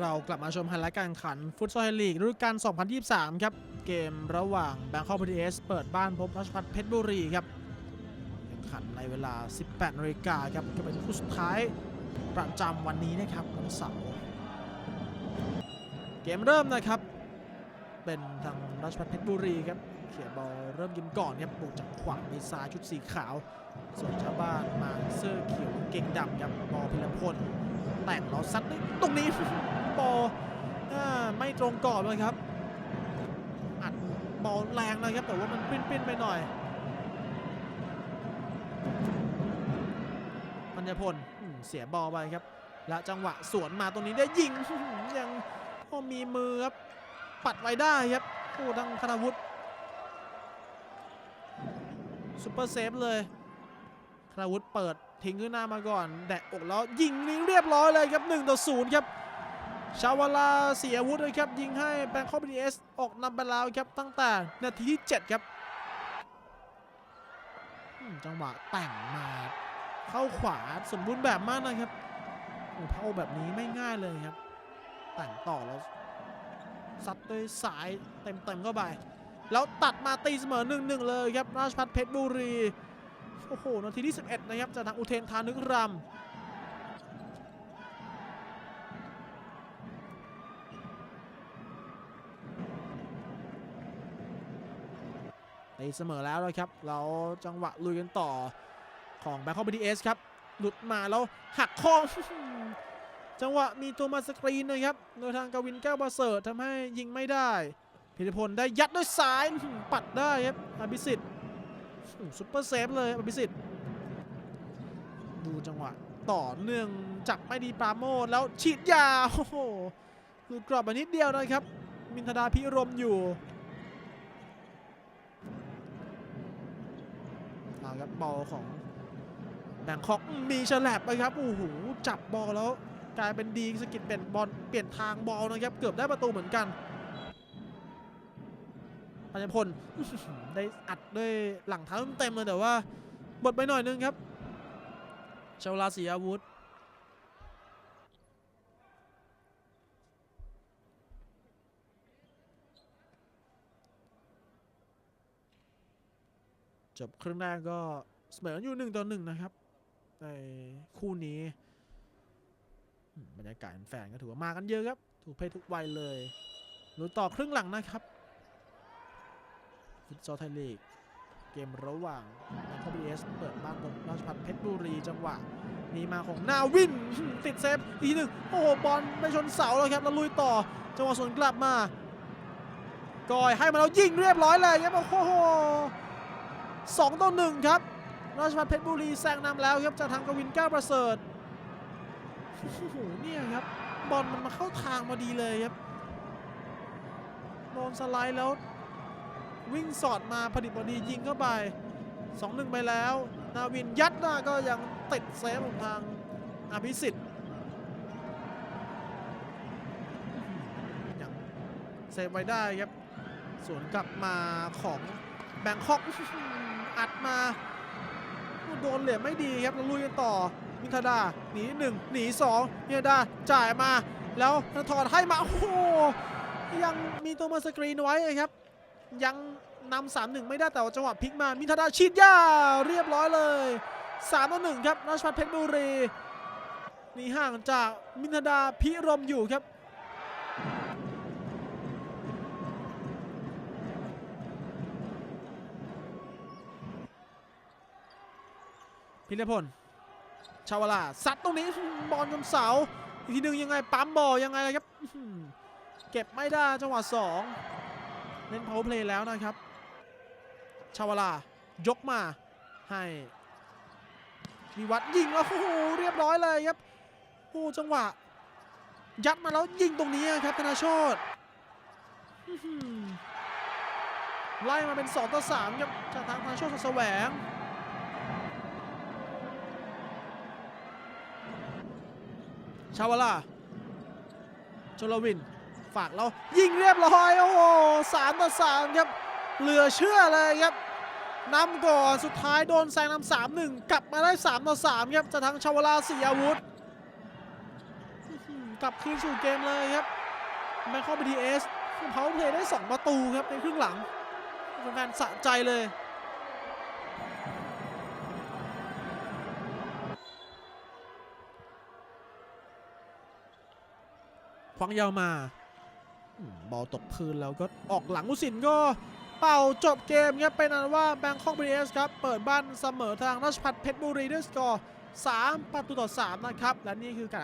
เรากลับมาชมไฮไลท์การขันฟุตซอลลีกฤดูกาล 2023 ครับ เกมระหว่างแบงคอกพีทีเอสเปิดบ้านพบราชพัฒเพชรบุรีครับแข่งขันในเวลา 18นาฬิกาครับก็เป็นคู่สุดท้ายประจำวันนี้นะครับวันเสาร์เกมเริ่มนะครับ เป็นทางราชพัฒเพชรบุรีครับเขียบอลเริ่มยิงก่อนครับบุกจากขวาในซ้ายชุดสีขาว ส่วนชาวบ้านมาเสื้อเขียวเก่งดำครับบอลพิรพลแต่งเราซัดตรงนี้ บอลอ่าไม่ตรงกรอบเลยครับ อัดบอลแรงนะครับ แต่ว่ามันปิ้นๆไปหน่อยปัญญพลเสียบอลไปครับ และจังหวะสวนมาตรงนี้ได้ยิงยังพอมีมือครับ ปัดไว้ได้ครับโอ้ดังคณวุฒิซุปเปอร์เซฟเลยคณวุฒิเปิดทิ้งขึ้นหน้ามาก่อน แดะอกแล้วยิงนี้เรียบร้อยเลยครับ1ต่อ0ครับ ชาวลาเสียอาวุธเลยครับยิงให้แบงคอกบีเอสออกนำไปแล้วครับตั้งแต่นาทีที่ 7 ครับจังหวะแต่งมาเข้าขวาสมบูรณ์แบบมากนะครับโอ้เข้าแบบนี้ไม่ง่ายเลยครับ แต่งต่อแล้วซัดด้วยสายเต็มๆเข้าไป แล้วตัดมาตีเสมอ1-1เลยครับราชพัฒเพชรบุรี โอ้โห นาทีที่ 11 นะครับจากทางอุเทนทานึกรำ ตีเสมอแล้วนะครับเราจังหวะลุยกันต่อของแบงคอกบีดีเอสครับ หลุดมาแล้วหักคองจังหวะมีตัวมาสกรีนนะครับ โดยทางกวินแก้วประเสริฐทำให้ยิงไม่ได้พิรพลได้ยัดด้วยซ้ายปัดได้ครับอภิสิทธิ์ซุปเปอร์เซฟเลยอภิสิทธิ์ดูจังหวะต่อเนื่องจับไม่ดีปราโมทแล้วฉีดยาโอ้โหหลุดกรอบไปนิดเดียวนะครับ มินทดาพิรมอยู่ เอาครับบอลของแบงคอกมีฉลับไปครับโอ้โหจับบอลแล้วกลายเป็นดีสกิดเปลี่ยนบอลเปลี่ยนทางบอลนะครับ เกือบได้ประตูเหมือนกันปัญญพลได้อัดด้วยหลังเท้าเต็มเลยแต่ว่าบดไปหน่อยนึงครับชาวลาเสีอาวุธ จบครึ่งแรกก็เสมออยู่หนึ่งต่อหนึ่งนะครับ ในคู่นี้บรรยากาศแฟนก็ถือว่ามากันเยอะครับ ถูกเพศทุกวัยเลยดูต่อครึ่งหลังนะครับฟุตซอลไทยลีกเกมระหว่างนักบีเอสเปิดบ้านบนราชพัฒเพชรบุรีจังหวะนี้มาของนาวินติดเซฟอีกทีหนึ่งโอ้โหบอลไปชนเสาแล้วครับแล้วลุยต่อจังหวะสวนกลับมากอยให้มาแล้วยิงเรียบร้อยเลยครับโอ้โห สองต่อหนึ่งครับ ราชพัฒเพชรบุรีแซงนำแล้วครับจากทางกวินก้วประเสริฐโอ้โหเนี่ยครับบอลมันมาเข้าทางมาดีเลยครับโดนสไลด์แล้ว วิ่งสอดมาพอดิบพอดียิงเข้าไป2-1ไปแล้ว นาวินยัดหน้าก็ยังติดเซฟของทางอภิสิทธิ์ยังเซฟไว้ได้ครับสวนกลับมาของแบงคอก อัดมาโดนเหลี่ยมไม่ดีครับแล้วลุยกันต่อมินทดาหนีหนึ่งหนีสองมินทดาจ่ายมา แล้วธนทรให้มาโอ้โหยังมีตัวมาสกรีนไว้ครับ ยังนำสามหนึ่งไม่ได้แต่ว่าจังหวะพลิกมามินทดาฉีดยาเรียบร้อยเลยสามต่อหนึ่งครับราชพัฒเพชรบุรีหนีห่างจากมินทดาพิรมอยู่ครับ พิรพลชาวลาซัดตรงนี้บอลจนเสาอีกทีหนึ่งยังไงปั๊มบอลยังไงครับเก็บไม่ได้จังหวะสองเล่น power play แล้วนะครับ ชาวลายกมาให้มีวัดยิงแล้วโอ้โหเรียบร้อยเลยครับโอ้จังหวะ ยัดมาแล้วยิงตรงนี้ครับธนาโชตไล่มาเป็น 2 ต่อ 3 ครับจากทางธนาโชตแสวง ชาวลาโจลวิน ฝากเรายิงเรียบร้อย โอ้โหสามต่อสามครับ เหลือเชื่อเลยครับนำก่อนสุดท้ายโดนแซงนำสามหนึ่งกลับมาได้สามต่อสามครับจากทางชาวลาสีอาวุธ กลับคืนสู่เกมเลยครับแบงคอกบีทีเอสเขาเพลย์ได้2ประตูครับในครึ่งหลังแฟนสะใจเลย ควังยาวมาบอลตกพื้นแล้วก็ออกหลังอุสินก็เป่าจบเกมครับเป็นอันว่าแบงคอกบีเอสครับเปิดบ้านเสมอทางราชพัฒเพชรบุรีด้วยสกอร์3ประตูต่อ 3 นะครับ และนี่คือการ